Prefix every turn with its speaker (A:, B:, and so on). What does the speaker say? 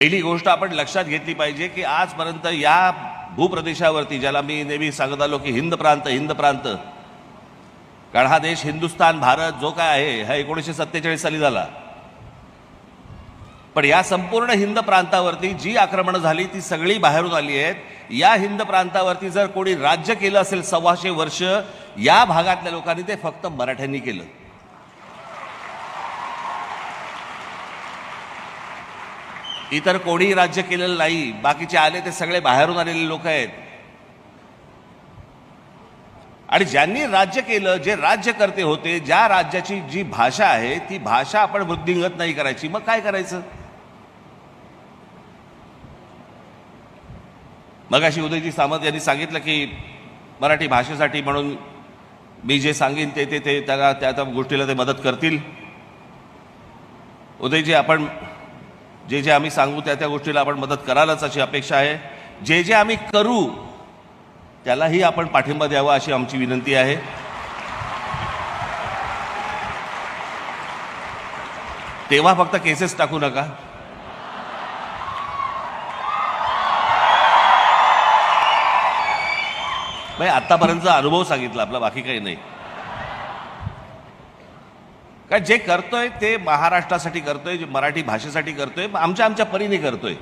A: पहिली गोष्ट आपण लक्षात घेतली पाहिजे की आजपर्यंत या भूप्रदेशावरती ज्याला मी नेहमी सांगत आलो की हिंद प्रांत हिंद प्रांत कारण हा देश हिंदुस्थान भारत जो काय आहे हा एकोणीसशे सत्तेचाळीस साली झाला. पण या संपूर्ण हिंद प्रांतावरती जी आक्रमणं झाली ती सगळी बाहेरून आली आहेत. या हिंद प्रांतावरती जर कोणी राज्य केलं असेल सव्वाशे वर्ष या भागातल्या लोकांनी ते फक्त मराठ्यांनी केलं. इतर कोणीही राज्य केलेलं नाही. बाकीचे आले ते सगळे बाहेरून आलेले लोक आहेत. आणि ज्यांनी राज्य केलं जे राज्यकर्ते होते ज्या राज्याची जी भाषा आहे ती भाषा आपण वृद्धिंगत नाही करायची. मग काय करायचं? मग अशी उदयजी सामंत यांनी सांगितलं की मराठी भाषेसाठी म्हणून मी जे सांगेन ते ते ते त्याला त्या त्या गोष्टीला ते मदत करतील. उदयजी आपण जे जे आम्ही सांगू त्या त्या गोष्टीला आपण मदत करालच अशी अपेक्षा आहे. जे जे आम्ही करू त्यालाही आपण पाठिंबा द्यावा अशी आमची विनंती आहे. तेव्हा फक्त केसेस टाकू नका. आतापर्यंतचा अनुभव सांगितला आपला बाकी काही नाही. का जे करतोय ते महाराष्ट्रासाठी करतोय जे मराठी भाषेसाठी करतोय आमच्या आमच्या परीने करतोय.